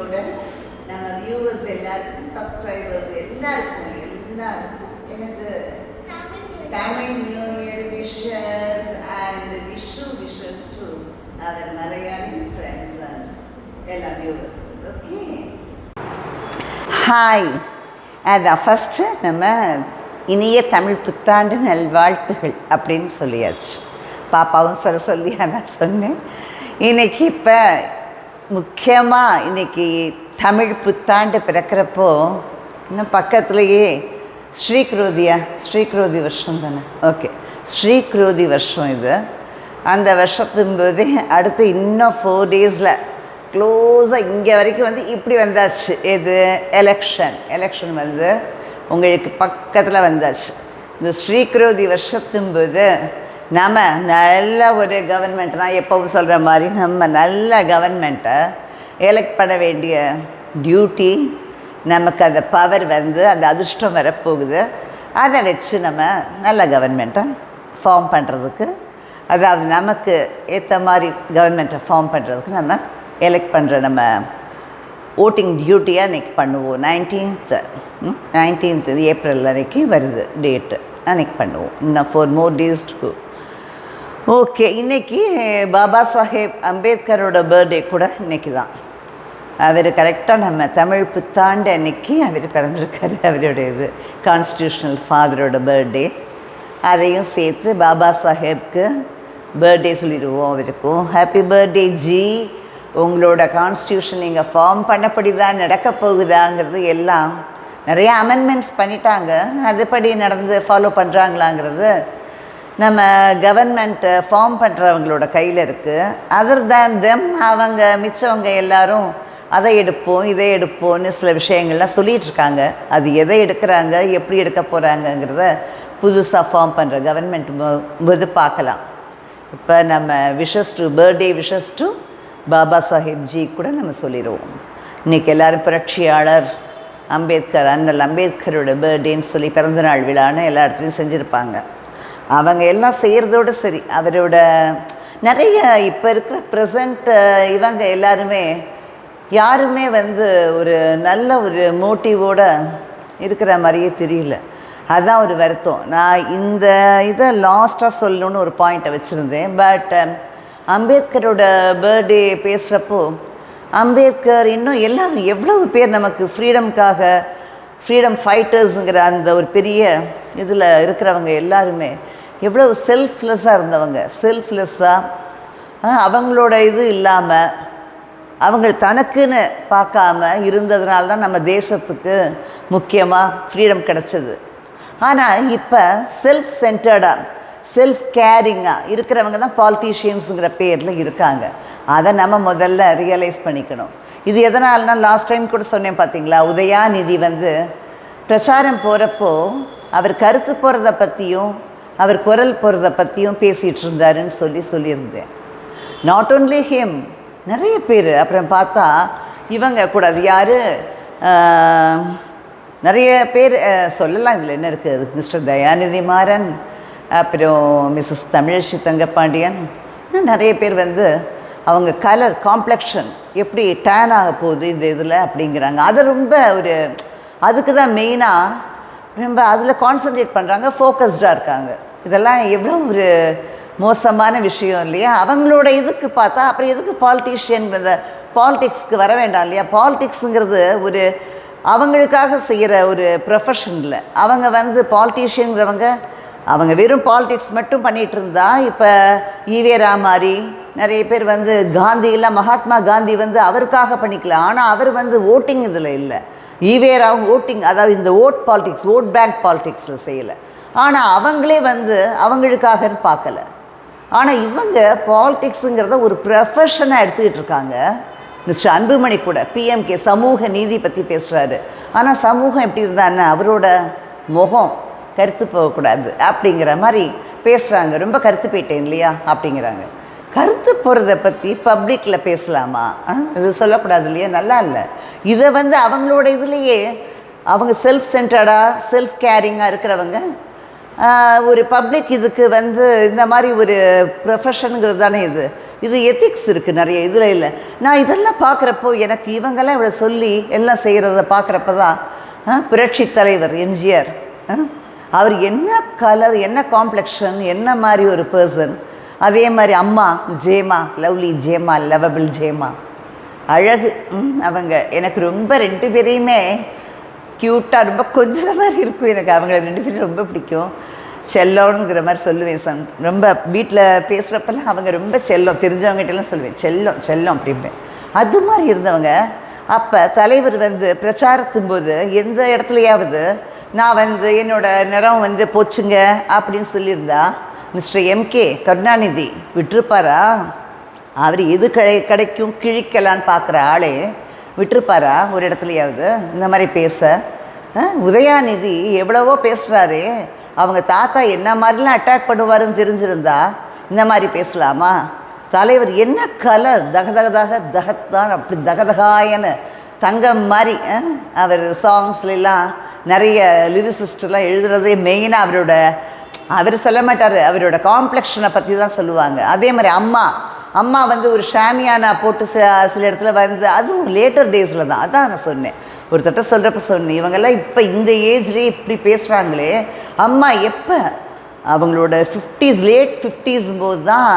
எங்களோட நம்ம வியூவர்ஸ் எல்லாருக்கும் சப்ஸ்கிரைபர்ஸ் எல்லாருக்கும் எல்லாருக்கும் எனக்கு Tamil new year wishes and Vishu wishes to our Malayali friends and எல்லா வியூவர்ஸ் ஓகே ஹாய் அதான் ஃபஸ்ட்டு நம்ம இனிய தமிழ் புத்தாண்டு நல்வாழ்த்துகள் அப்படின்னு சொல்லியாச்சு. பாப்பாவும் சொல்ல சொல்லி நான் சொன்னேன். இன்னைக்கு இப்போ முக்கியமாக இன்னைக்கு தமிழ் புத்தாண்டு பிறக்கிறப்போ இன்னும் பக்கத்துலேயே ஸ்ரீக்ரோதியா ஸ்ரீக்ரோதி வருஷம் தானே? ஓகே ஸ்ரீக்ரோதி வருஷம் இது. அந்த வருஷத்தின் போது அடுத்து இன்னும் ஃபோர் டேஸில் க்ளோஸாக இங்கே வரைக்கும் வந்து இப்படி வந்தாச்சு. எது? எலெக்ஷன் எலெக்ஷன் வந்து உங்களுக்கு பக்கத்தில் வந்தாச்சு. இந்த ஸ்ரீக்ரோதி வருஷத்தின் போது நம்ம நல்ல ஒரு கவர்மெண்ட்னால் எப்போவும் சொல்கிற மாதிரி நம்ம நல்ல கவர்மெண்ட்டை எலெக்ட் பண்ண வேண்டிய டியூட்டி நமக்கு அந்த பவர் வந்து அந்த அதிர்ஷ்டம் வரப்போகுது. அதை வச்சு நம்ம நல்ல கவர்மெண்ட்டை ஃபார்ம் பண்ணுறதுக்கு அதாவது நமக்கு ஏற்ற மாதிரி கவர்மெண்ட்டை ஃபார்ம் பண்ணுறதுக்கு நம்ம எலெக்ட் பண்ணுற நம்ம ஓட்டிங் டியூட்டியாக அன்றைக்கி பண்ணுவோம். நைன்டீன்த்து நைன்டீன்த் ஏப்ரல் அன்றைக்கி வருது டேட்டு அன்றைக்கி பண்ணுவோம். இன்னும் four more days to okay இன்றைக்கி பாபா சாஹேப் அம்பேத்கரோட பர்த்டே கூட இன்றைக்கி தான் அவர் கரெக்டாக நம்ம தமிழ் புத்தாண்டு அன்னைக்கு அவர் பிறந்திருக்காரு அவருடைய இது கான்ஸ்டியூஷனல் ஃபாதரோட பர்த்டே அதையும் சேர்த்து பாபா சாஹேப்க்கு பர்த்டே சொல்லிடுவோம் அவருக்கும். Happy birthday ji. உங்களோட கான்ஸ்டியூஷன் நீங்கள் ஃபார்ம் பண்ணப்படி தான் நடக்க போகுதாங்கிறது எல்லாம் நிறைய அமெண்ட்மெண்ட்ஸ் பண்ணிட்டாங்க. அதுபடி நடந்து ஃபாலோ பண்ணுறாங்களாங்கிறது நம்ம கவர்மெண்ட்டை ஃபார்ம் பண்ணுறவங்களோட கையில் இருக்குது அதர் தேன் தெம் அவங்க மிச்சவங்க எல்லாரும் அதை எடுப்போம் இதை எடுப்போம்னு சில விஷயங்கள்லாம் சொல்லிகிட்டு இருக்காங்க. அது எதை எடுக்கிறாங்க எப்படி எடுக்க போகிறாங்கங்கிறத புதுசாக ஃபார்ம் பண்ணுற கவர்மெண்ட் போது பார்க்கலாம். இப்போ நம்ம wishes to birthday wishes to Baba Sahibji கூட நம்ம சொல்லிடுவோம் இன்றைக்கி எல்லோரும் புரட்சியாளர் அம்பேத்கர் அண்ணல் அம்பேத்கரோட பர்த்டேன்னு சொல்லி பிறந்தநாள் விழான்னு எல்லா இடத்துலையும் செஞ்சுருப்பாங்க. அவங்க எல்லாம் செய்கிறதோடு சரி. அவரோட நிறைய இப்போ இருக்கிற ப்ரெசண்ட் இவங்க எல்லாருமே யாருமே வந்து ஒரு நல்ல ஒரு மோட்டிவோட இருக்கிற மாதிரியே தெரியல. அதுதான் ஒரு வருத்தம். நான் இந்த இதை லாஸ்ட்டாக சொல்லணும்னு ஒரு பாயிண்ட்டை வச்சுருந்தேன். பட் அம்பேத்கரோட பர்த்டே பேசுகிறப்போ அம்பேத்கர் இன்னும் எல்லாரும் எவ்வளவு பேர் நமக்கு ஃப்ரீடம்காக ஃப்ரீடம் ஃபைட்டர்ஸுங்கிற அந்த ஒரு பெரிய இதில் இருக்கிறவங்க எல்லாருமே எவ்வளவு செல்ஃப்லெஸ்ஸாக இருந்தவங்க. செல்ஃப்லெஸ்ஸாக அவங்களோட இது இல்லாமல் அவங்க தனக்குன்னு பார்க்காம இருந்ததுனால தான் நம்ம தேசத்துக்கு முக்கியமாக ஃப்ரீடம் கிடச்சிது. ஆனால் இப்போ செல்ஃப் சென்டர்டாக செல்ஃப் கேரிங்காக இருக்கிறவங்க தான் பாலிட்டிஷியன்ஸுங்கிற பேரில் இருக்காங்க. அதை நம்ம முதல்ல ரியலைஸ் பண்ணிக்கணும். இது எதனால்னா லாஸ்ட் டைம் கூட சொன்னேன் பார்த்தீங்களா உதயாநிதி வந்து பிரச்சாரம் போகிறப்போ அவர் கருத்து போகிறத பற்றியும் அவர் குரல் போகிறத பற்றியும் பேசிகிட்டு இருந்தாருன்னு சொல்லி சொல்லியிருந்தேன். நாட் ஓன்லி ஹிம் நிறைய பேர். அப்புறம் பார்த்தா இவங்க கூட அது யார்? நிறைய பேர் சொல்லலாம் இதில் என்ன இருக்குது மிஸ்டர் தயாநிதி மாறன் அப்புறம் மிஸ்ஸஸ் தமிழச்சி தங்கப்பாண்டியன் இன்னும் நிறைய பேர் வந்து அவங்க கலர் காம்ப்ளெக்ஷன் எப்படி டேன் ஆக போகுது இந்த இதில் அப்படிங்கிறாங்க. அது ரொம்ப ஒரு அதுக்கு தான் மெயினாக ரொம்ப அதில் கான்சன்ட்ரேட் பண்ணுறாங்க ஃபோக்கஸ்டாக இருக்காங்க. இதெல்லாம் எவ்வளோ ஒரு மோசமான விஷயம் இல்லையா? அவங்களோட இதுக்கு பார்த்தா அப்புறம் எதுக்கு பாலிட்டிஷியன் இந்த பாலிடிக்ஸ்க்கு வர வேண்டாம் இல்லையா? பாலிடிக்ஸுங்கிறது ஒரு அவங்களுக்காக செய்கிற ஒரு ப்ரொஃபஷனில் அவங்க வந்து பாலிட்டிஷியனுங்கிறவங்க அவங்க வெறும் பாலிடிக்ஸ் மட்டும் பண்ணிகிட்டு இருந்தா இப்போ ஈவேரா மாதிரி நிறைய பேர் வந்து காந்தியெல்லாம் மகாத்மா காந்தி வந்து அவருக்காக பண்ணிக்கலாம். ஆனால் அவர் வந்து ஓட்டிங் இதில் இல்லை. ஈவேராவும் ஓட்டிங் அதாவது இந்த ஓட் பாலிடிக்ஸ் ஓட் பேங்க் பாலிடிக்ஸில் செய்யலை. ஆனால் அவங்களே வந்து அவங்களுக்காகன்னு பார்க்கல. ஆனால் இவங்க பாலிடிக்ஸுங்கிறத ஒரு ப்ரொஃபஷனாக எடுத்துக்கிட்டு இருக்காங்க. மிஸ்டர் அன்புமணி கூட பிஎம்கே சமூக நீதி பற்றி பேசுகிறாரு ஆனால் சமூகம் எப்படி இருந்தான்னு அவரோட முகம் கருத்து போகக்கூடாது அப்படிங்கிற மாதிரி பேசுகிறாங்க ரொம்ப கருத்து போயிட்டேன் இல்லையா? அப்படிங்கிறாங்க. கருத்து போகிறத பற்றி பப்ளிக்கில் பேசலாமா? இது சொல்லக்கூடாது இல்லையா? நல்லா இல்லை. இதை வந்து அவங்களோட இதுலேயே அவங்க செல்ஃப் சென்டர்டாக செல்ஃப் கேரிங்காக இருக்கிறவங்க ஒரு பப்ளிக் இதுக்கு வந்து இந்த மாதிரி ஒரு ப்ரொஃபஷனுங்கிறது தானே இது. இது எத்திக்ஸ் இருக்குது நிறைய இதில் இல்லை. நான் இதெல்லாம் பார்க்குறப்போ எனக்கு இவங்கெல்லாம் இவ்வளோ சொல்லி எல்லாம் செய்கிறத பார்க்குறப்ப தான் புரட்சி தலைவர் எம்ஜிஆர் ஆ, அவர் என்ன கலர் என்ன காம்ப்ளெக்ஷன் என்ன மாதிரி ஒரு பர்சன் அதே மாதிரி அம்மா ஜேமா லவ்லி ஜேமா லவபிள் ஜேமா. அழகு ம், அவங்க. எனக்கு ரொம்ப ரெண்டு பேரையுமே க்யூட்டாக ரொம்ப கொஞ்சம் மாதிரி இருக்கும். எனக்கு அவங்கள ரெண்டு பேரும் ரொம்ப பிடிக்கும். செல்லோங்கிற மாதிரி சொல்லுவேன் சம் ரொம்ப வீட்டில் பேசுகிறப்பெல்லாம் அவங்க ரொம்ப செல்லம். தெரிஞ்சவங்ககிட்டலாம் சொல்லுவேன் செல்லம் செல்லம் அப்படிம்பேன். அது மாதிரி இருந்தவங்க அப்போ தலைவர் வந்து பிரச்சாரத்தும் போது எந்த இடத்துலையாவது நான் வந்து என்னோடய நிறம் வந்து போச்சுங்க அப்படின்னு சொல்லியிருந்தா மிஸ்டர் எம்கே கருணாநிதி விட்டுருப்பாரா? அவர் எது கிடை கிடைக்கும் கிழிக்கலான்னு பார்க்குற ஆளே விட்டுருப்பாரா? ஒரு இடத்துலையாவது இந்த மாதிரி பேச. ஆ, உதயாநிதி எவ்வளவோ பேசுகிறாரு அவங்க தாத்தா என்ன மாதிரிலாம் அட்டாக் பண்ணுவாருன்னு தெரிஞ்சிருந்தா இந்த மாதிரி பேசலாமா? தலைவர் என்ன கலர் தகதகதாக தகத்தான் அப்படி தகதகாயன்னு தங்கம் மாதிரி ஆ, அவர் சாங்ஸ்லாம் நிறைய லிரிசிஸ்டெலாம் எழுதுறதே மெயினாக அவரோட அவர் சொல்ல மாட்டார். அவரோட காம்ப்ளெக்ஷனை பற்றி தான் சொல்லுவாங்க. அதே மாதிரி அம்மா. அம்மா வந்து ஒரு ஷாமியானா போட்டு சில சில இடத்துல வந்து அதுவும் லேட்டர் டேஸில் தான். அதான் நான் சொன்னேன். ஒரு தட்ட சொல்கிறப்ப சொன்னேன். இவங்கெல்லாம் இப்போ இந்த ஏஜ்லேயே இப்படி பேசுகிறாங்களே அம்மா எப்போ? அவங்களோட ஃபிஃப்டிஸ் லேட் ஃபிஃப்டிஸ் போது தான்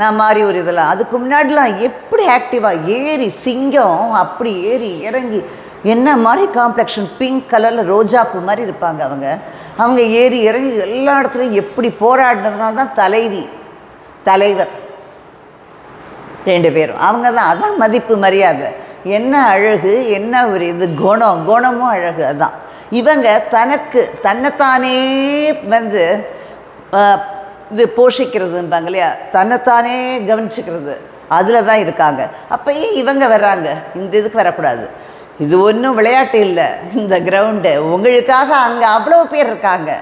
நான் மாதிரி ஒரு இதெல்லாம். அதுக்கு முன்னாடிலாம் எப்படி ஆக்டிவாக ஏறி சிங்கம் அப்படி ஏறி இறங்கி என்ன மாதிரி காம்ப்ளெக்ஷன் பிங்க் கலரில் ரோஜாப்பூ மாதிரி இருப்பாங்க அவங்க. அவங்க ஏறி இறங்கி எல்லா இடத்துலையும் எப்படி போராடினதுனால தான் தலைவி தலைவர். ரெண்டு பேரும். அவங்க தான் அதான் மதிப்பு மரியாதை. என்ன அழகு என்ன ஒரு இது குணம் குணமும் அழகு அதான். இவங்க தனக்கு தன்னைத்தானே வந்து இது போஷிக்கிறதும்பாங்க இல்லையா? தன்னைத்தானே கவனிச்சுக்கிறது. அதில் தான் இருக்காங்க. அப்பயே இவங்க வர்றாங்க. இந்த இதுக்கு வரக்கூடாது. இது ஒன்றும் விளையாட்டு இல்லை. இந்த கிரவுண்டு உங்களுக்காக அங்கே அவ்வளோ பேர் இருக்காங்க.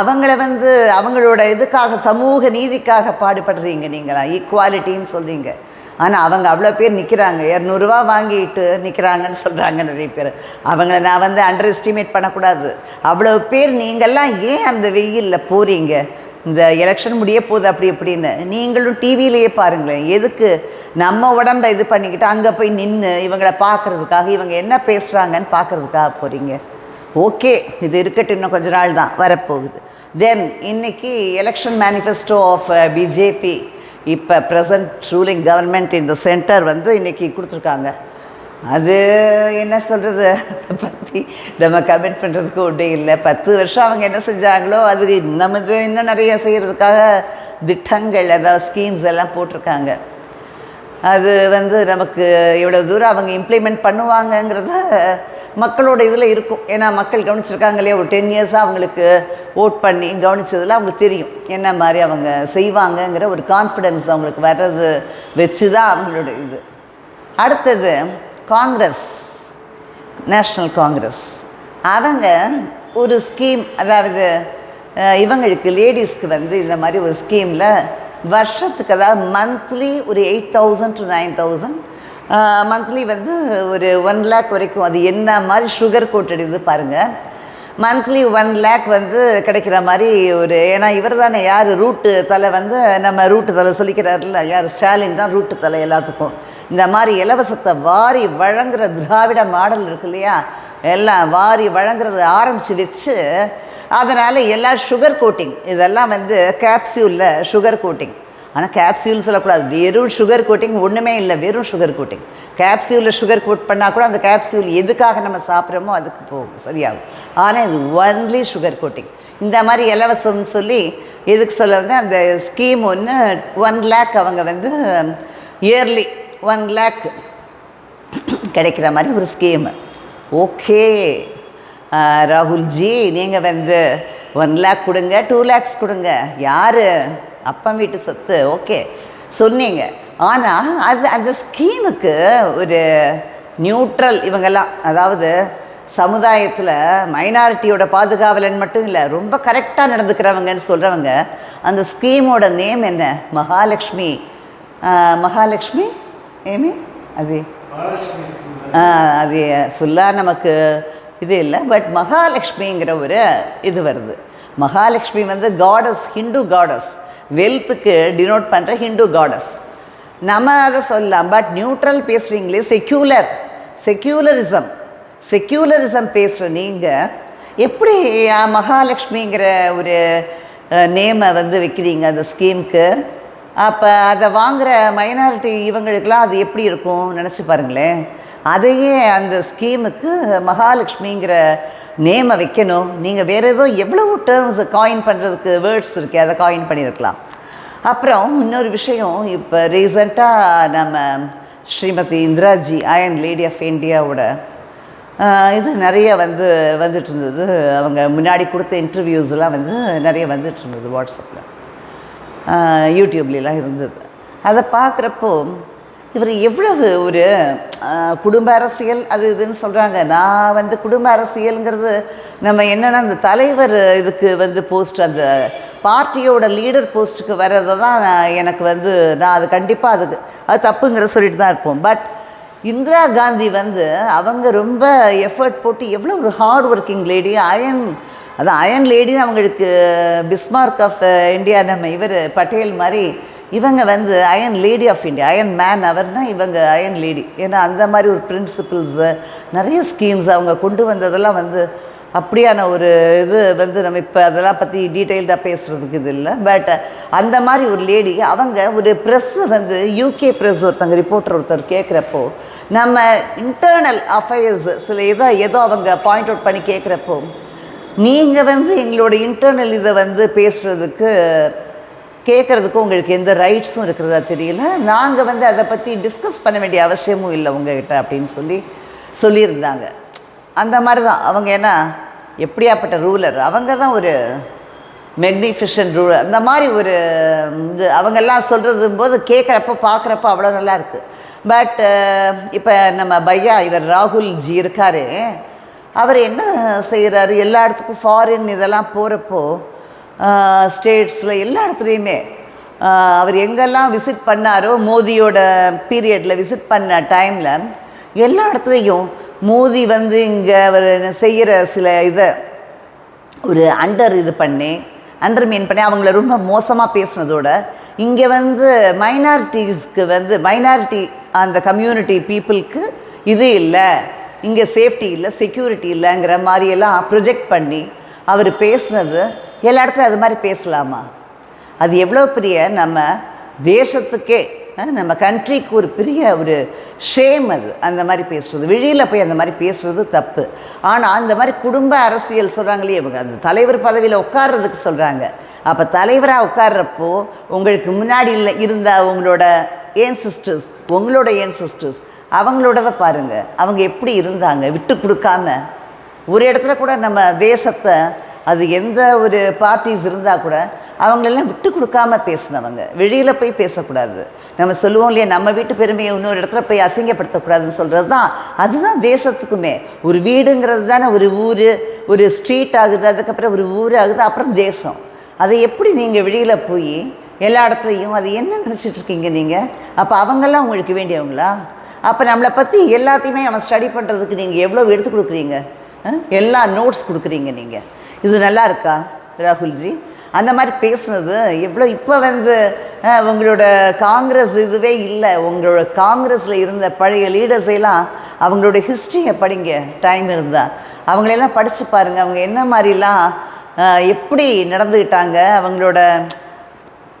அவங்கள வந்து அவங்களோட இதுக்காக சமூக நீதிக்காக பாடுபடுறீங்க நீங்களா? ஈக்குவாலிட்டின்னு சொல்கிறீங்க ஆனால் அவங்க அவ்வளோ பேர் நிற்கிறாங்க இரநூறுவா வாங்கிட்டு நிற்கிறாங்கன்னு சொல்கிறாங்க நிறைய பேர். அவங்கள நான் வந்து அண்டர் எஸ்டிமேட் பண்ணக்கூடாது. அவ்வளோ பேர் நீங்கள்லாம் ஏன் அந்த வெயிலில் போகிறீங்க இந்த எலெக்ஷன் முடிய போகுது அப்படி இப்படின்னு. நீங்களும் டிவியிலேயே பாருங்களேன். எதுக்கு நம்ம உடம்ப இது பண்ணிக்கிட்டு அங்கே போய் நின்று இவங்களை பார்க்குறதுக்காக இவங்க என்ன பேசுகிறாங்கன்னு பார்க்குறதுக்காக போகிறீங்க ஓகே இது இருக்கட்டும் இன்னும் கொஞ்ச நாள் தான் வரப்போகுது. தென் இன்னைக்கு எலெக்ஷன் மேனிஃபெஸ்டோ ஆஃப் பிஜேபி இப்போ ப்ரெசன்ட் ரூலிங் கவர்மெண்ட் இந்த சென்டர் வந்து இன்றைக்கி கொடுத்துருக்காங்க. அது என்ன சொல்கிறது அதை பற்றி நம்ம கமெண்ட் பண்ணுறதுக்கு ஒன்றே இல்லை. பத்து வருஷம் அவங்க என்ன செஞ்சாங்களோ அது நமக்கு இன்னும் நிறைய செய்கிறதுக்காக திட்டங்கள் அதாவது ஸ்கீம்ஸ் எல்லாம் போட்டிருக்காங்க. அது வந்து நமக்கு இவ்வளோ தூரம் அவங்க இம்ப்ளிமெண்ட் பண்ணுவாங்கங்கிறத மக்களோட இதில் இருக்கும். ஏன்னா மக்கள் கவனிச்சிருக்காங்க இல்லையா? ஒரு டென் இயர்ஸாக அவங்களுக்கு ஓட் பண்ணி கவனிச்சதில் அவங்களுக்கு தெரியும் என்ன மாதிரி அவங்க செய்வாங்கங்கிற ஒரு கான்ஃபிடென்ஸ் அவங்களுக்கு வர்றது வச்சு தான் அவங்களோட இது. அடுத்தது காங்கிரஸ் நேஷ்னல் காங்கிரஸ் அவங்க ஒரு ஸ்கீம் அதாவது இவங்களுக்கு லேடிஸ்க்கு வந்து இந்த மாதிரி ஒரு ஸ்கீமில் வருஷத்துக்கு அதாவது மந்த்லி ஒரு eight thousand to nine thousand monthly வந்து ஒரு ஒன் லேக் வரைக்கும். அது என்ன மாதிரி சுகர் கோட்டட் இது பாருங்கள் மந்த்லி ஒன் லேக் வந்து கிடைக்கிற மாதிரி ஒரு ஏன்னா இவர் தானே யார் ரூட்டு தலை வந்து நம்ம ரூட்டு தலை சொல்லிக்கிறாருல யார் ஸ்டாலின் தான் ரூட்டு தலை எல்லாத்துக்கும். இந்த மாதிரி இலவசத்தை வாரி வழங்குற திராவிட மாடல் இருக்கு இல்லையா? எல்லாம் வாரி வழங்குறது ஆரம்பித்து வச்சு அதனால் எல்லாம் சுகர் கோட்டிங் இதெல்லாம் வந்து கேப்சியூலில் சுகர் கோட்டிங் ஆனால் கேப்சியூல் சொல்லக்கூடாது. வெறும் சுகர் கோட்டிங் ஒன்றுமே இல்லை. வெறும் சுகர் கோட்டிங் கேப்சியூலில் சுகர் கோட் பண்ணால் கூட அந்த கேப்சியூல் எதுக்காக நம்ம சாப்பிட்றோமோ அதுக்கு போகும். சரியாகும். ஆனால் இது ஒன்லி சுகர் கோட்டிங் இந்த மாதிரி இலவசம்னு சொல்லி எதுக்கு சொல்ல வந்து அந்த ஸ்கீம் ஒன்று ஒன் லேக் அவங்க வந்து இயர்லி ஒன் லேக் கிடைக்கிற மாதிரி ஒரு ஸ்கீமு ஓகே ராகுல்ஜி நீங்கள் வந்து ஒன் லேக் கொடுங்க டூ லேக்ஸ் கொடுங்க. யார்? அப்பன் வீட்டு சொத்து. ஓகே சொன்னீங்க. ஆனால் அது அந்த ஸ்கீமுக்கு ஒரு நியூட்ரல் இவங்கெல்லாம் அதாவது சமுதாயத்தில் மைனாரிட்டியோட பாதுகாவலன் மட்டும் இல்லை ரொம்ப கரெக்டாக நடந்துக்கிறவங்கன்னு சொல்கிறவங்க அந்த ஸ்கீமோட நேம் என்ன? மகாலட்சுமி. மகாலட்சுமி? ஏமி? அது? ஆ, அது ஃபுல்லாக நமக்கு இது இல்லை. பட் மகாலட்சுமிங்கிற ஒரு இது வருது. மகாலட்சுமி வந்து காடஸ் ஹிந்து காடஸ் வெல்த்துக்கு டினோட் பண்ணுற ஹிந்து காடஸ் நம்ம அதை சொல்லலாம். பட் நியூட்ரல் பேசுகிறீங்களே செக்யூலர் செக்யூலரிசம் செக்யூலரிசம் பேசுகிற நீங்கள் எப்படி மகாலட்சுமிங்கிற ஒரு நேமை வந்து வைக்கிறீங்க? அந்த ஸ்கீமுக்கு அப்போ அதை வாங்குகிற மைனாரிட்டி இவங்களுக்கெல்லாம் அது எப்படி இருக்கும்? நினச்சி பாருங்களேன். அதையே அந்த ஸ்கீமுக்கு மகாலட்சுமிங்கிற நேமை வைக்கணும். நீங்கள் வேறு ஏதோ எவ்வளவு டேர்ம்ஸ் காயின் பண்ணுறதுக்கு வேர்ட்ஸ் இருக்கு அதை காயின் பண்ணியிருக்கலாம். அப்புறம் இன்னொரு விஷயம் இப்போ ரீசண்டாக நம்ம Shrimati Indiraji iron lady of இந்தியாவோட இது நிறைய வந்து வந்துட்டு இருந்தது அவங்க முன்னாடி கொடுத்த இன்டர்வியூஸ்லாம் வந்து நிறைய வந்துட்டு இருந்தது வாட்ஸ்அப்பில் யூடியூப்லாம் இருந்தது. அதை பார்க்குறப்போ இவர் எவ்வளவு ஒரு குடும்ப அரசியல் அது இதுன்னு சொல்கிறாங்க நான் வந்து குடும்ப அரசியலுங்கிறது நம்ம என்னென்னா அந்த தலைவர் இதுக்கு வந்து போஸ்ட் அந்த பார்ட்டியோட லீடர் போஸ்ட்டுக்கு வர்றதை தான் எனக்கு வந்து நான் அது கண்டிப்பாக அதுக்கு அது தப்புங்கிற சொல்லிட்டு தான் இருப்போம். பட் இந்திரா காந்தி வந்து அவங்க ரொம்ப எஃபர்ட் போட்டு எவ்வளோ ஒரு ஹார்ட் ஒர்க்கிங் லேடி அயன் அது அயன் லேடின்னு அவங்களுக்கு பிஸ்மார்க் ஆஃப் இந்தியா நம்ம இவர் பட்டேல் மாதிரி இவங்க வந்து iron lady of India iron man அவர் தான் இவங்க அயன் லேடி ஏன்னா அந்த மாதிரி ஒரு பிரின்சிபிள்ஸு நிறைய ஸ்கீம்ஸ் அவங்க கொண்டு வந்ததெல்லாம் வந்து அப்படியான ஒரு இது வந்து நம்ம இப்போ அதெல்லாம் பற்றி டீட்டெயில்டாக பேசுகிறதுக்கு இது இல்லை. பட் அந்த மாதிரி ஒரு லேடி அவங்க ஒரு ப்ரெஸ்ஸு வந்து யூகே ப்ரெஸ் ஒருத்தங்க ரிப்போர்ட்டர் ஒருத்தர் கேட்குறப்போ நம்ம இன்டர்னல் அஃபேர்ஸ் சில இதை ஏதோ அவங்க பாயிண்ட் அவுட் பண்ணி கேட்குறப்போ நீங்கள் வந்து எங்களோட இன்டர்னல் இதை வந்து பேசுகிறதுக்கு கேட்குறதுக்கும் உங்களுக்கு எந்த ரைட்ஸும் இருக்கிறதா தெரியல. நாங்கள் வந்து அதை பற்றி டிஸ்கஸ் பண்ண வேண்டிய அவசியமும் இல்லை உங்ககிட்ட அப்படின்னு சொல்லி சொல்லியிருந்தாங்க. அந்த மாதிரி தான் அவங்க ஏன்னா எப்படியாப்பட்ட ரூலர் அவங்க தான் ஒரு மெக்னிஃபிஷன் ரூலர் அந்த மாதிரி ஒரு இது அவங்கெல்லாம் சொல்கிறது போது கேட்குறப்ப பார்க்குறப்ப அவ்வளோ நல்லா இருக்குது பட் இப்போ நம்ம பையா இவர் ராகுல் ஜி இருக்காரு. அவர் என்ன செய்கிறாரு எல்லா இடத்துக்கும் ஃபாரின் இதெல்லாம் போகிறப்போ ஸ்டேட்ஸில் எல்லா இடத்துலையுமே. அவர் எங்கெல்லாம் விசிட் பண்ணாரோ மோதியோட பீரியடில் விசிட் பண்ண டைமில் எல்லா இடத்துலையும் மோதி வந்து இங்கே அவர் செய்கிற சில இதை ஒரு அண்டர் இது பண்ணி அண்டர் மீன் பண்ணி அவங்கள ரொம்ப மோசமாக பேசுனதோட இங்கே வந்து மைனாரிட்டிஸ்க்கு வந்து மைனாரிட்டி அந்த கம்யூனிட்டி பீப்புளுக்கு இது இல்லை. இங்கே சேஃப்டி இல்லை செக்யூரிட்டி இல்லைங்கிற மாதிரியெல்லாம் ப்ரொஜெக்ட் பண்ணி அவர் பேசுனது எல்லா இடத்துலையும் அது மாதிரி பேசலாமா? அது எவ்வளோ பெரிய நம்ம தேசத்துக்கே நம்ம கண்ட்ரிக்கு ஒரு பெரிய ஒரு ஷேம் அது. அந்த மாதிரி பேசுறது. வெளியில் போய் அந்த மாதிரி பேசுறது தப்பு. ஆனால் அந்த மாதிரி குடும்ப அரசியல் சொல்கிறாங்களே இவங்க அந்த தலைவர் பதவியில் உட்கார்றதுக்கு சொல்கிறாங்க அப்போ தலைவராக உட்கார்றப்போ உங்களுக்கு முன்னாடி இல்லை இருந்த உங்களோட ஏன் சிஸ்டர்ஸ் உங்களோட ஏன் சிஸ்டர்ஸ் அவங்களோடத பாருங்கள் அவங்க எப்படி இருந்தாங்க? விட்டு கொடுக்காம. ஒரு இடத்துல கூட நம்ம தேசத்தை அது எந்த ஒரு பார்ட்டிஸ் இருந்தால் கூட அவங்களெல்லாம் விட்டு கொடுக்காம பேசினவங்க. வெளியில் போய் பேசக்கூடாது. நம்ம சொல்லுவோம் இல்லையா நம்ம வீட்டு பெருமையை இன்னொரு இடத்துல போய் அசிங்கப்படுத்தக்கூடாதுன்னு சொல்கிறது தான். அதுதான் தேசத்துக்குமே. ஒரு வீடுங்கிறது தானே ஒரு ஊர் ஒரு ஸ்ட்ரீட் ஆகுது அதுக்கப்புறம் ஒரு ஊர் ஆகுது அப்புறம் தேசம். அதை எப்படி நீங்கள் வெளியில் போய் எல்லா இடத்துலையும் அது என்ன நினச்சிட்டு இருக்கீங்க நீங்கள் அப்போ அவங்கெல்லாம் உங்களுக்கு வேண்டியவங்களா? அப்போ நம்மளை பற்றி எல்லாத்தையுமே நம்ம ஸ்டடி பண்ணுறதுக்கு நீங்கள் எவ்வளோ எடுத்து கொடுக்குறீங்க? எல்லா நோட்ஸ் கொடுக்குறீங்க நீங்கள் இது நல்லா இருக்கா ராகுல்ஜி? அந்த மாதிரி பேசுனது எவ்வளோ இப்போ வந்து உங்களோட காங்கிரஸ் இதுவே இல்லை. உங்களோட காங்கிரஸில் இருந்த பழைய லீடர்ஸ் எல்லாம் அவங்களோட ஹிஸ்ட்ரியை படிங்க டைம் இருந்தால் அவங்களெல்லாம் படித்து பாருங்கள் அவங்க என்ன மாதிரிலாம் எப்படி நடந்துக்கிட்டாங்க அவங்களோட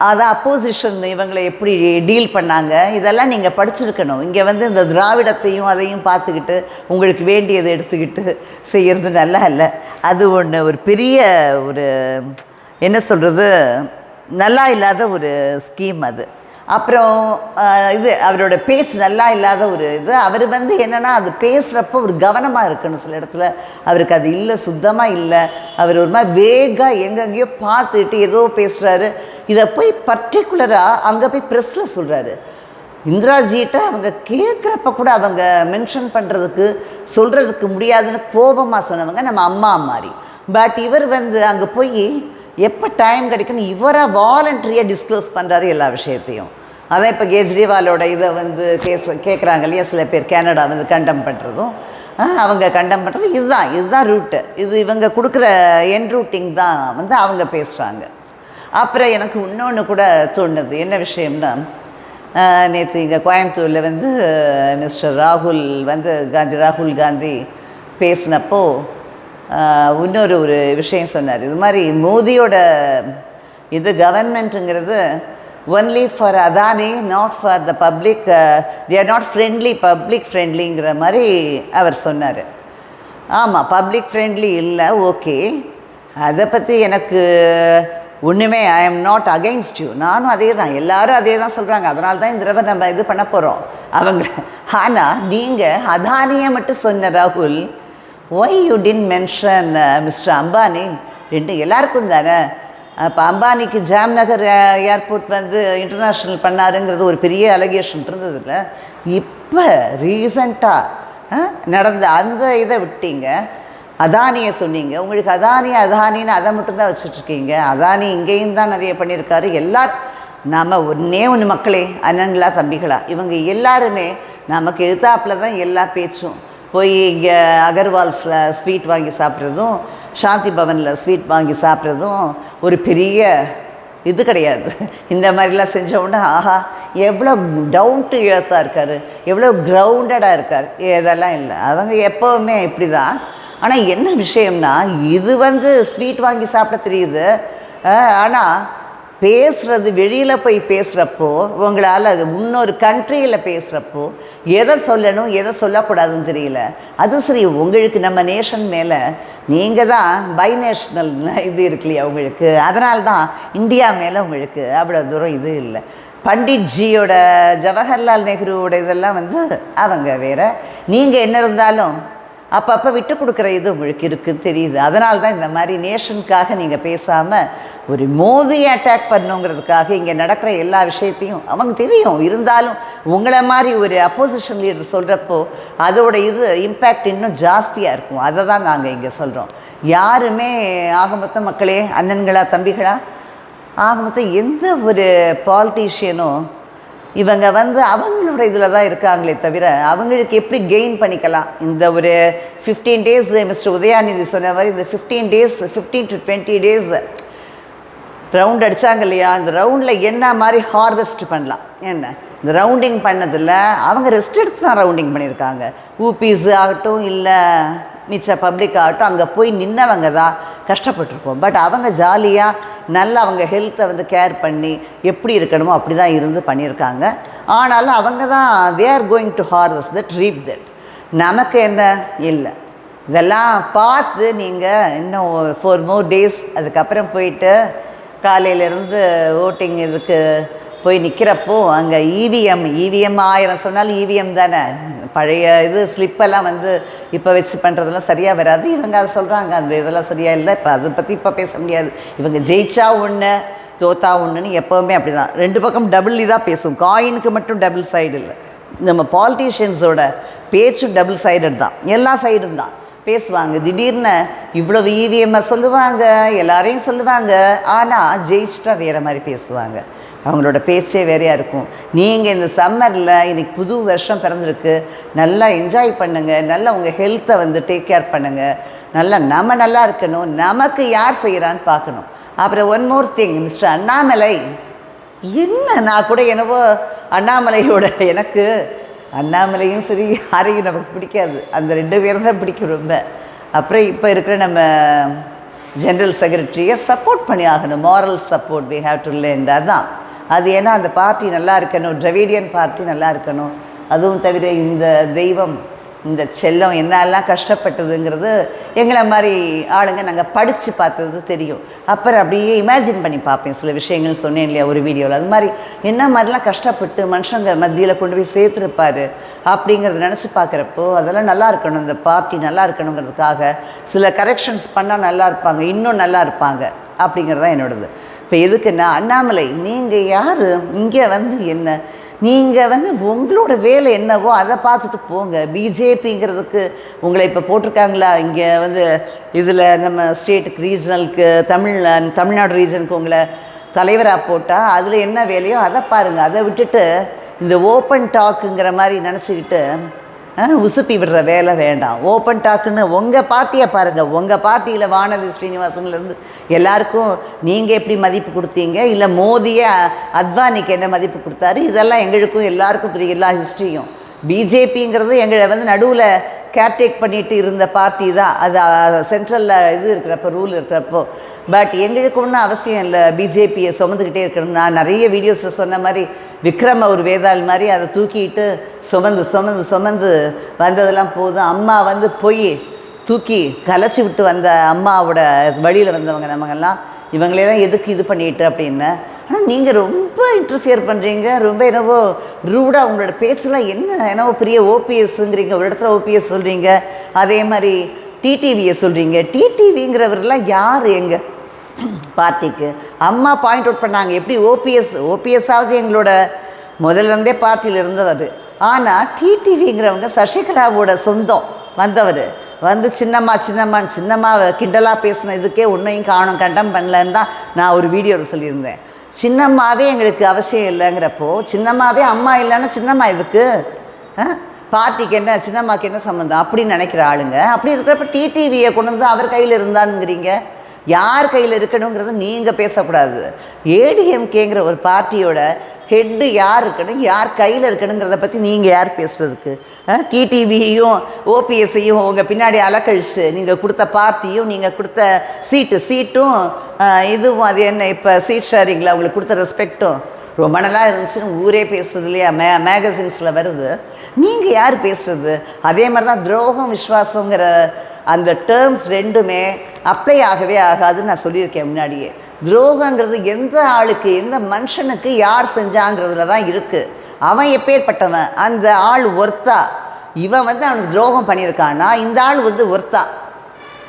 அதை அப்போசிஷன் இவங்களை எப்படி டீல் பண்ணாங்க? இதெல்லாம் நீங்கள் படிச்சிருக்கணும். இங்கே வந்து இந்த திராவிடத்தையும் அதையும் பார்த்துக்கிட்டு உங்களுக்கு வேண்டியதை எடுத்துக்கிட்டு செய்கிறது நல்லா இல்லை. அது ஒன்று ஒரு பெரிய ஒரு என்ன சொல்கிறது நல்லா இல்லாத ஒரு ஸ்கீம் அது. அப்புறம் இது அவரோட பேச்சு நல்லா இல்லாத ஒரு இது. அவர் வந்து என்னென்னா அது பேசுகிறப்போ ஒரு கவனமாக இருக்கணும் சில இடத்துல. அவருக்கு அது இல்லை சுத்தமாக இல்லை. அவர் ஒரு மாதிரி வேகாக எங்கெங்கேயோ பார்த்துட்டு ஏதோ பேசுகிறாரு இதை போய் பர்டிகுலராக அங்கே போய் ப்ரெஸ்ஸில் சொல்கிறாரு இந்திராஜிகிட்ட அவங்க கேட்குறப்ப கூட அவங்க மென்ஷன் பண்ணுறதுக்கு சொல்கிறதுக்கு முடியாதுன்னு கோபமாக சொன்னவங்க நம்ம அம்மா மாதிரி. பட் இவர் வந்து அங்கே போய் எப்போ டைம் கிடைக்குன்னு இவராக வாலண்டரியாக டிஸ்க்ளோஸ் பண்ணுறாரு எல்லா விஷயத்தையும். அதான் இப்போ கெஜ்ரிவாலோட இதை வந்து கேஸ் கேட்குறாங்க இல்லையா சில பேர் கனடா வந்து கண்டம் பண்ணுறதும் அவங்க கண்டம் பண்ணுறது இதுதான் இதுதான் ரூட்டு இது இவங்க கொடுக்குற என் ரூட்டிங் தான் வந்து அவங்க பேசுகிறாங்க அப்புறம் எனக்கு இன்னொன்று கூட தோணுது. என்ன விஷயம்னா நேற்று இங்கே கோயம்புத்தூரில் வந்து மிஸ்டர் ராகுல் வந்து காந்தி ராகுல் காந்தி பேசினப்போ இன்னொரு ஒரு விஷயம் சொன்னார். இது மாதிரி மோதியோட இது கவர்மெண்ட்டுங்கிறது only for Adani not for the public they are not friendly public ஃப்ரெண்ட்லிங்கிற மாதிரி அவர் சொன்னார். ஆமாம் பப்ளிக் ஃப்ரெண்ட்லி இல்லை ஓகே அதை பற்றி எனக்கு ஒன்றுமே I am not against you நானும் அதே தான் எல்லாரும் அதே தான் சொல்கிறாங்க அதனால தான் இந்த தடவை நம்ம இது பண்ண போகிறோம் அவங்க ஆனால் நீங்கள் அதானியை மட்டும் சொன்ன ராகுல் why you didn't mention mister Ambani ரெண்டு எல்லாருக்கும் தானே. அப்போ அம்பானிக்கு ஜாம்நகர் ஏர்போர்ட் uh, வந்து இன்டர்நேஷ்னல் பண்ணாருங்கிறது ஒரு பெரிய அலகேஷன் இருந்ததில்ல. இப்போ ரீசண்டாக நடந்த அந்த இதை விட்டீங்க. அதானியை சொன்னீங்க. உங்களுக்கு அதானி அதானின்னு அதை மட்டும்தான் வச்சுட்ருக்கீங்க அதானி இங்கேயும் தான் நிறைய பண்ணியிருக்காரு. எல்லார் நாம் ஒன்றே ஒன்று மக்களே அண்ணன்களா தம்பிகளா இவங்க எல்லாருமே நமக்கு எதிர்த்தாப்பில் தான் எல்லா பேச்சும். போய் இங்கே அகர்வால்ஸில் ஸ்வீட் வாங்கி சாப்பிட்றதும் சாந்தி பவனில் ஸ்வீட் வாங்கி சாப்பிட்றதும் ஒரு பெரிய இது கிடையாது. இந்த மாதிரிலாம் செஞ்சோம்னா ஆஹா எவ்வளோ டவுன் டு இழத்தாக இருக்கார். எவ்வளோ கிரவுண்டடாக இருக்கார். இதெல்லாம் இல்லை. அவங்க எப்போவுமே இப்படி தான் ஆனால் என்ன விஷயம்னா இது வந்து ஸ்வீட் வாங்கி சாப்பிட தெரியுது. ஆனால் பேசுறது வெளியில் போய் பேசுகிறப்போ உங்களால் அது இன்னொரு கண்ட்ரியில் பேசுகிறப்போ எதை சொல்லணும் எதை சொல்லக்கூடாதுன்னு தெரியல. அது சரி உங்களுக்கு நம்ம நேஷன் மேலே நீங்கள் தான் பை நேஷ்னல் இது இருக்கு இல்லையா உங்களுக்கு? அதனால தான் இந்தியா மேலே உங்களுக்கு அவ்வளோ தூரம் இது இல்லை. பண்டிட்ஜியோட ஜவஹர்லால் நேருவோட இதெல்லாம் வந்து அவங்க வேற. நீங்கள் என்ன இருந்தாலும் அப்பப்போ விட்டு கொடுக்குற இது உங்களுக்கு இருக்குன்னு தெரியுது. அதனால தான் இந்த மாதிரி நேஷனுக்காக நீங்கள் பேசாமல் ஒரு மோதியை அட்டாக் பண்ணுங்கிறதுக்காக இங்கே நடக்கிற எல்லா விஷயத்தையும் அவங்க தெரியும். இருந்தாலும் உங்களை மாதிரி ஒரு அப்போசிஷன் லீடர் சொல்கிறப்போ அதோட இது இம்பேக்ட் இன்னும் ஜாஸ்தியாக இருக்கும். அதை தான் நாங்கள் இங்கே சொல்கிறோம் யாருமே ஆக மொத்தம் மக்களே அண்ணன்களா தம்பிகளா ஆக மொத்தம் எந்த ஒரு பாலிட்டிஷியனும் இவங்க வந்து அவங்களோட இதில் தான் இருக்காங்களே தவிர அவங்களுக்கு எப்படி கெயின் பண்ணிக்கலாம்? இந்த ஒரு ஃபிஃப்டீன் டேஸ் மிஸ்டர் உதயாநிதி சொன்ன மாதிரி இந்த fifteen days fifteen to twenty days round அடித்தாங்க இல்லையா? இந்த ரவுண்டில் என்ன மாதிரி ஹார்வெஸ்ட் பண்ணலாம்? என்ன? இந்த ரவுண்டிங் பண்ணதில் அவங்க ரெஸ்ட் எடுத்து தான் ரவுண்டிங் பண்ணியிருக்காங்க. ஊபிஸ் ஆகட்டும் இல்லை மிச்ச பப்ளிக் ஆகட்டும் அங்கே போய் நின்னவங்க தான் கஷ்டப்பட்டிருக்கோம் பட் அவங்க ஜாலியாக நல்லா அவங்க ஹெல்த்தை வந்து கேர் பண்ணி எப்படி இருக்கணுமோ அப்படி தான் இருந்து பண்ணியிருக்காங்க. ஆனாலும் அவங்க தான் they are going to harvest that reap that நமக்கு என்ன? இல்லை. இதெல்லாம் பார்த்து நீங்கள் இன்னும் ஃபோர் மோர் டேஸ் அதுக்கப்புறம் போயிட்டு காலையிலேருந்து ஓட்டிங் இதுக்கு போய் நிற்கிறப்போ அங்கே இவிஎம் இவிஎம் ஆயிரம் சொன்னாலும் இவிஎம் தானே. பழைய இது ஸ்லிப்பெல்லாம் வந்து இப்போ வச்சு பண்ணுறதெல்லாம் சரியாக வராது. இவங்க அதை சொல்கிறாங்க அந்த இதெல்லாம் சரியாக இல்லை. இப்போ அதை பற்றி இப்போ பேச முடியாது. இவங்க ஜெயிச்சா ஒன்று தோத்தா ஒன்றுன்னு எப்போவுமே அப்படி தான் ரெண்டு பக்கம் டபுள் இதாக பேசும். காயினுக்கு மட்டும் டபுள் சைடு இல்லை. நம்ம பாலிட்டிஷியன்ஸோட பேச்சும் டபுள் சைடட் தான். எல்லா சைடும் தான். பேசுவாங்க. திடீர்னு இவ்வளவு ஈவிஎம்மை சொல்லுவாங்க எல்லாரையும் சொல்லுவாங்க. ஆனால் ஜெயிச்சிட்டா வேறு மாதிரி பேசுவாங்க. அவங்களோட பேச்சே வேறையாக இருக்கும். நீங்கள் இந்த சம்மரில் இன்றைக்கி புது வருஷம் பிறந்திருக்கு. நல்லா என்ஜாய் பண்ணுங்கள் நல்லா உங்கள் ஹெல்த்தை வந்து டேக் கேர் பண்ணுங்கள் நல்லா நம்ம நல்லா இருக்கணும். நமக்கு யார் செய்கிறான்னு பார்க்கணும். அப்புறம் one more thing mister Annamalai. என்ன? நான் கூட என்னவோ அண்ணாமலையோட எனக்கு அண்ணாமலையும் சரி யாரையும் நமக்கு பிடிக்காது. அந்த ரெண்டு பேரும் தான் பிடிக்கும் ரொம்ப. அப்புறம் இப்போ இருக்கிற நம்ம ஜென்ரல் செக்ரட்டரியை சப்போர்ட் பண்ணி ஆகணும். Moral support we have to learn தான் அது ஏன்னா அந்த பார்ட்டி நல்லா இருக்கணும். டிரவிடியன் பார்ட்டி நல்லா இருக்கணும். அதுவும் தவிர இந்த தெய்வம் இந்த செல்லம் என்னெல்லாம் கஷ்டப்பட்டதுங்கிறது எங்களை மாதிரி ஆளுங்க நாங்கள் படித்து பார்த்தது தெரியும். அப்புறம் அப்படியே இமேஜின் பண்ணி பார்ப்பேன். சில விஷயங்கள் சொன்னேன் இல்லையா ஒரு வீடியோவில் அது மாதிரி என்ன மாதிரிலாம் கஷ்டப்பட்டு மனுஷங்க மத்தியில் கொண்டு போய் சேர்த்துருப்பாரு அப்படிங்கிறத நினச்சி பார்க்குறப்போ அதெல்லாம் நல்லா இருக்கணும். இந்த பார்ட்டி நல்லா இருக்கணுங்கிறதுக்காக சில கரெக்ஷன்ஸ் பண்ணால் நல்லா இருப்பாங்க இன்னும் நல்லா இருப்பாங்க அப்படிங்கிறது தான் என்னோடது. இப்போ எதுக்குன்னா அண்ணாமலை நீங்கள் யார்? இங்கே வந்து என்ன? நீங்கள் வந்து உங்களோட வேலை என்னவோ அதை பார்த்துட்டு போங்க. பிஜேபிங்கிறதுக்கு உங்களை இப்போ போட்டிருக்காங்களா? இங்கே வந்து இதில் நம்ம ஸ்டேட்டுக்கு ரீஜனலுக்கு தமிழ் தமிழ்நாடு ரீஜனுக்கு உங்களை தலைவராக போட்டால் அதில் என்ன வேலையோ அதை பாருங்கள் அதை விட்டுட்டு இந்த ஓப்பன் டாக்குங்கிற மாதிரி நினச்சிக்கிட்டு உசுப்பி விடுற வேலை வேண்டாம். ஓப்பன் டாக்குன்னு உங்கள் பார்ட்டியை பாருங்கள் உங்கள் பார்ட்டியில் வானதி ஸ்ரீனிவாசன்லேருந்து எல்லாருக்கும் நீங்கள் எப்படி மதிப்பு கொடுத்தீங்க? இல்லை மோதியை அத்வானிக்கு என்ன மதிப்பு கொடுத்தாரு? இதெல்லாம் எங்களுக்கும் எல்லாருக்கும் தெரியும். எல்லா ஹிஸ்ட்ரியும் பிஜேபிங்கிறது எங்களை வந்து நடுவில் கேப்டேக் பண்ணிட்டு இருந்த பார்ட்டி தான். அது சென்ட்ரலில் இது இருக்கிறப்ப ரூல் இருக்கிறப்போ. பட் எங்களுக்கு ஒன்றும் அவசியம் இல்லை. பிஜேபியை சுமந்துக்கிட்டே இருக்கணும். நான் நிறைய வீடியோஸில் சொன்ன மாதிரி விக்ரம ஒரு வேதாள் மாதிரி அதை தூக்கிட்டு சுமந்து சுமந்து சுமந்து வந்ததெல்லாம் போதும். அம்மா வந்து போய் தூக்கி கலைச்சி விட்டு வந்த அம்மாவோட வழியில் வந்தவங்க நம்மங்கெல்லாம். இவங்களையெல்லாம் எதுக்கு இது பண்ணிட்டு அப்படின்னு. ஆனால் நீங்கள் ரொம்ப இன்டர்ஃபியர் பண்ணுறீங்க ரொம்ப என்னவோ ரூடாக உங்களோட பேச்செலாம் என்ன? என்னவோ பெரிய ஓபிஎஸ்ங்கிறீங்க ஒரு இடத்துல ஓபிஎஸ் சொல்கிறீங்க அதே மாதிரி டிடிவியை சொல்கிறீங்க டிடிவிங்கிறவரெலாம் யார் எங்கள் பார்ட்டிக்கு. அம்மா பாயிண்ட் அவுட் பண்ணாங்க. எப்படி ஓபிஎஸ் ஓபிஎஸ்ஸாவது எங்களோட முதல்ல இருந்தே பார்ட்டியில் இருந்தவர் ஆனால் டிடிவிங்கிறவங்க சசிகலாவோட சொந்தம் வந்தவர். வந்து சின்னம்மா சின்னம்மான்னு சின்னம்மாவை கிண்டலாக பேசின இதுக்கே ஒன்றையும் காணும் கண்டம் பண்ணலன்னு தான் நான் ஒரு வீடியோவில் சொல்லியிருந்தேன். சின்னம்மாவே எங்களுக்கு அவசியம் இல்லைங்கிறப்போ சின்னம்மாவே அம்மா இல்லைன்னா சின்னம்மா இதுக்கு பார்ட்டிக்கு என்ன சின்னம்மாக்கு என்ன சம்மந்தம் அப்படின்னு நினைக்கிற ஆளுங்க. அப்படி இருக்கிறப்ப டிடிவியை கொண்டு வந்து அவர் கையில் இருந்தானுங்கிறீங்க. யார் கையில் இருக்கணுங்கிறத நீங்கள் பேசக்கூடாது. ஏடிஎம்கேங்கிற ஒரு பார்ட்டியோட ஹெட்டு யார் இருக்கணும் யார் கையில் இருக்கணுங்கிறத பற்றி நீங்கள் யார் பேசுகிறதுக்கு டிடிவியையும் ஓபிஎஸ்ஸையும் உங்கள் பின்னாடி அலக்கழிச்சு நீங்கள் கொடுத்த பார்ட்டியும் நீங்கள் கொடுத்த சீட்டு சீட்டும் இதுவும் அது என்ன இப்போ சீட் ஷேரிங்கில் அவங்களுக்கு கொடுத்த ரெஸ்பெக்டும் ரொம்ப நல்லா இருந்துச்சுன்னு ஊரே பேசுறது இல்லையா? மே மேகசின்ஸில் வருது. நீங்கள் யார் பேசுகிறது அதே மாதிரி தான் துரோகம் விஸ்வாசங்கிற அந்த டேர்ம்ஸ் ரெண்டுமே அப்ளை ஆகவே ஆகாதுன்னு நான் சொல்லியிருக்கேன் முன்னாடியே. துரோகங்கிறது எந்த ஆளுக்கு எந்த மனுஷனுக்கு யார் செஞ்சாங்கிறதுல தான் இருக்குது அவன் எப்பேற்பட்டவன்? அந்த ஆள் ஒர்த்தா? இவன் வந்து அவனுக்கு துரோகம் பண்ணியிருக்கான்னா இந்த ஆள் வந்து ஒர்த்தா?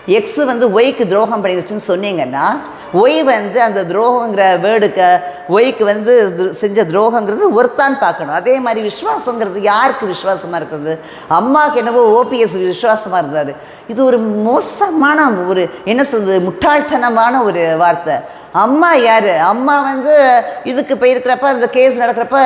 எக்ஸு வந்து ஒய்க்கு துரோகம் பண்ணிருச்சுன்னு சொன்னீங்கன்னா ஒய் வந்து அந்த துரோகங்கிற வேர்டுக்கு ஒய்க்கு வந்து செஞ்ச துரோகங்கிறது ஒருத்தான்னு பார்க்கணும். அதே மாதிரி விஸ்வாசங்கிறது யாருக்கு விசுவாசமாக இருக்கிறது? அம்மாவுக்கு என்னவோ ஓபிஎஸ் விசுவாசமாக இருந்தார். இது ஒரு மோசமான ஒரு என்ன சொல்கிறது முட்டாள்தனமான ஒரு வார்த்தை. அம்மா யார்? அம்மா வந்து இதுக்கு போயிருக்கிறப்ப அந்த கேஸ் நடக்கிறப்ப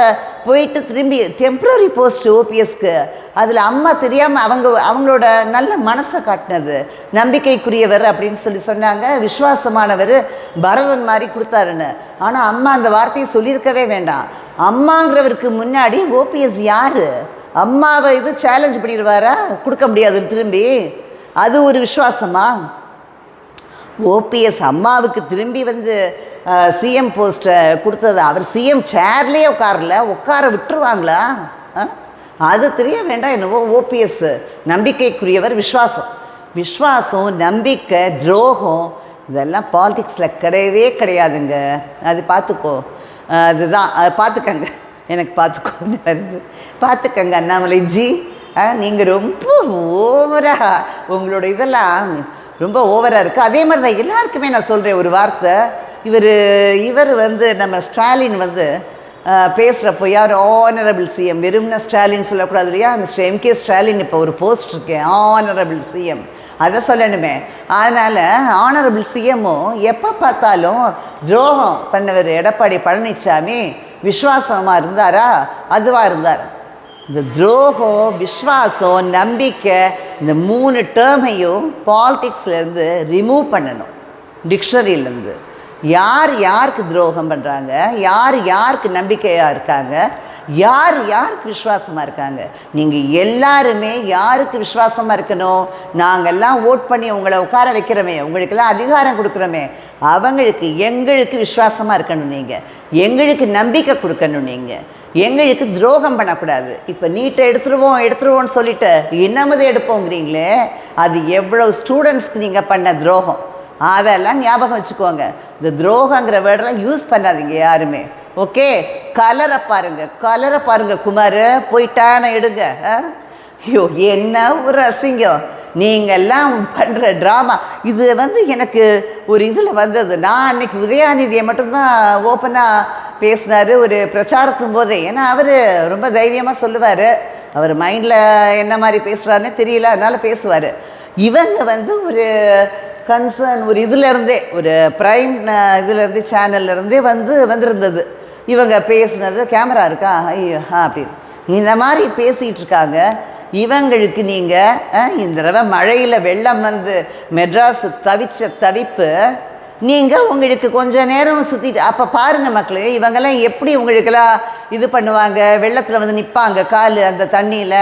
போயிட்டு திரும்பி டெம்ப்ரரி போஸ்ட் ஓபிஎஸ்க்கு அதில் அம்மா தெரியாமல் அவங்க அவங்களோட நல்ல மனசை காட்டினது. நம்பிக்கைக்குரியவர் அப்படின்னு சொல்லி சொன்னாங்க. விசுவாசமானவர் பரதன் மாதிரி கொடுத்தாருன்னு. ஆனால் அம்மா அந்த வார்த்தையை சொல்லியிருக்கவே வேண்டாம். அம்மாங்கிறவருக்கு முன்னாடி ஓபிஎஸ் யார்? அம்மாவை இது சேலஞ்ச் பண்ணிடுவாரா? கொடுக்க முடியாது திரும்பி? அது ஒரு விஸ்வாசமா ஓபிஎஸ் அம்மாவுக்கு திரும்பி வந்து சிஎம் போஸ்ட்டை கொடுத்தது. அவர் சிஎம் சேர்லேயே உட்காரல. உட்கார விட்டுருவாங்களா? ஆ? அது தெரிய வேண்டாம் என்னவோ ஓபிஎஸ் நம்பிக்கைக்குரியவர் விஸ்வாசம். விஸ்வாசம் நம்பிக்கை துரோகம் இதெல்லாம் பாலிடிக்ஸில் கிடையவே கிடையாதுங்க. அது பார்த்துக்கோ. அதுதான். அது பார்த்துக்கங்க. எனக்கு பார்த்துக்கோ. வருது பார்த்துக்கங்க அண்ணாமலைஜி. நீங்கள் ரொம்ப ஓவராக உங்களோட இதெல்லாம் ரொம்ப ஓவராக இருக்குது அதே மாதிரி தான் எல்லாருக்குமே நான் சொல்கிறேன் ஒரு வார்த்தை. இவர் இவர் வந்து நம்ம ஸ்டாலின் வந்து பேசுகிறப்போ யார்? ஆனரபிள் சிஎம் வெறும்னா ஸ்டாலின் சொல்லக்கூடாது இல்லையா? மிஸ்டர் எம்கே ஸ்டாலின் இப்போ ஒரு போஸ்ட் இருக்கேன் ஆனரபிள் சிஎம் அதை சொல்லணுமே. அதனால் ஆனரபிள் சிஎம்மும் எப்போ பார்த்தாலும் துரோகம் பண்ணவர் எடப்பாடி பழனிசாமி விஸ்வாசமாக இருந்தாரா? அதுவாக இருந்தார். இந்த துரோகம் விஸ்வாசம் நம்பிக்கை இந்த மூணு டேர்மையும் பாலிட்டிக்ஸ்லேருந்து ரிமூவ் பண்ணணும். டிக்ஷனரியிலேருந்து யார் யாருக்கு துரோகம் பண்ணுறாங்க யார் யாருக்கு நம்பிக்கையாக இருக்காங்க? யார் யாருக்கு விசுவாசமாக இருக்காங்க? நீங்கள் எல்லாருமே யாருக்கு விசுவாசமாக இருக்கணும்? நாங்கள்லாம் ஓட் பண்ணி உங்களை உட்கார வைக்கிறோமே உங்களுக்கெல்லாம் அதிகாரம் கொடுக்குறோமே அவங்களுக்கு எங்களுக்கு விசுவாசமாக இருக்கணும் நீங்கள் எங்களுக்கு நம்பிக்கை கொடுக்கணும் நீங்கள் எங்களுக்கு துரோகம் பண்ணக்கூடாது. இப்போ நீட்டை எடுத்துருவோம் எடுத்துருவோம்னு சொல்லிட்டு என்னமது எடுப்போங்கிறீங்களே அது எவ்வளோ ஸ்டூடெண்ட்ஸ்க்கு நீங்கள் பண்ண துரோகம். அதெல்லாம் ஞாபகம் வச்சுக்கோங்க. இந்த துரோகங்கிற வேர்டெல்லாம் யூஸ் பண்ணாதீங்க யாருமே. ஓகே கலரை பாருங்க கலரை பாருங்க குமார். போயிட்டான எடுங்க. ஆ? ஐயோ என்ன ஒரு அசிங்கம். நீங்கள்லாம் பண்ணுற ட்ராமா இது வந்து எனக்கு ஒரு இதில் வந்தது. நான் அன்னைக்கு உதயாநிதியை மட்டும்தான் ஓப்பனாக பேசினார் ஒரு பிரச்சாரத்தும் போதே. ஏன்னா அவர் ரொம்ப தைரியமாக சொல்லுவார். அவர் மைண்டில் என்ன மாதிரி பேசுகிறாருன்னு தெரியல. அதனால் பேசுவார். இவங்க வந்து ஒரு கன்சர்ன் ஒரு இதுலேருந்தே ஒரு ப்ரைம் இதுலேருந்து சேனல்லேருந்தே வந்து வந்திருந்தது. இவங்க பேசுனது கேமரா இருக்கா? ஐயோ ஆ அப்படின்னு. இந்த மாதிரி பேசிகிட்டு இருக்காங்க. இவங்களுக்கு நீங்கள் இந்த தடவை மழையில் வெள்ளம் வந்து மெட்ராஸ் தவிச்ச தவிப்பு நீங்கள் உங்களுக்கு கொஞ்ச நேரம் சுற்றிட்டு அப்போ பாருங்கள் மக்களே இவங்கெல்லாம் எப்படி உங்களுக்கெல்லாம் இது பண்ணுவாங்க? வெள்ளத்தில் வந்து நிற்பாங்க கால் அந்த தண்ணியில்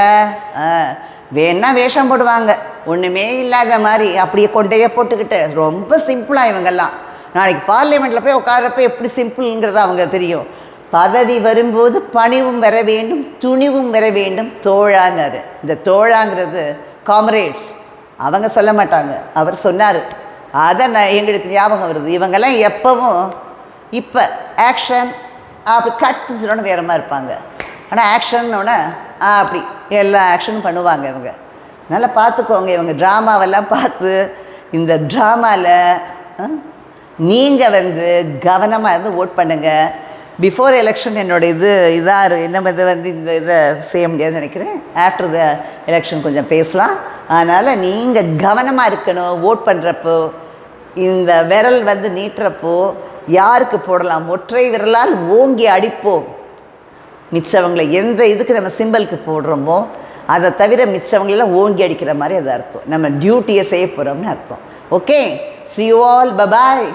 வேணா வேஷம் போடுவாங்க. ஒன்றுமே இல்லாத மாதிரி அப்படியே கொண்டையே போட்டுக்கிட்டு ரொம்ப சிம்பிளாக இவங்கெல்லாம். நாளைக்கு பார்லிமெண்ட்டில் போய் உட்காரப்ப எப்படி சிம்பிள்ங்கிறது அவங்க தெரியும். பதவி வரும்போது பணிவும் வர வேண்டும் துணிவும் வர வேண்டும். தோழான்னாரு இந்த தோழாங்கிறது காம்ரேட்ஸ் அவங்க சொல்ல மாட்டாங்க. அவர் சொன்னார். அதை நான் எங்களுக்கு ஞாபகம் வருது. இவங்கெல்லாம் எப்பவும் இப்போ ஆக்ஷன் அப்படி கட்டுன்னு சொன்னோன்னு வேற மாதிரி இருப்பாங்க. ஆனால் ஆக்ஷன்னொன்னே அப்படி எல்லா ஆக்ஷனும் பண்ணுவாங்க இவங்க. நல்லா பார்த்துக்கோங்க இவங்க ட்ராமாவெல்லாம் பார்த்து இந்த ட்ராமாவில் நீங்கள் வந்து கவனமாக இருந்து ஓட் பண்ணுங்கள் பிஃபோர் எலெக்ஷன் என்னோட இது இதாக இன்னும் இது வந்து இந்த இதை செய்ய முடியாதுன்னு நினைக்கிறேன். ஆஃப்டர் த எலெக்ஷன் கொஞ்சம் பேசலாம். அதனால் நீங்கள் கவனமாக இருக்கணும். ஓட் பண்ணுறப்போ இந்த விரல் வந்து நீட்டுறப்போ யாருக்கு போடலாம்? ஒற்றை விரலால் ஓங்கி அடிப்போம் மிச்சவங்களை எந்த இதுக்கு நம்ம சிம்பலுக்கு போடுறோமோ அதை தவிர மிச்சவங்களெல்லாம் ஓங்கி அடிக்கிற மாதிரி அது அர்த்தம். நம்ம டியூட்டியை செய்ய போகிறோம்னு அர்த்தம். Okay see you all bye bye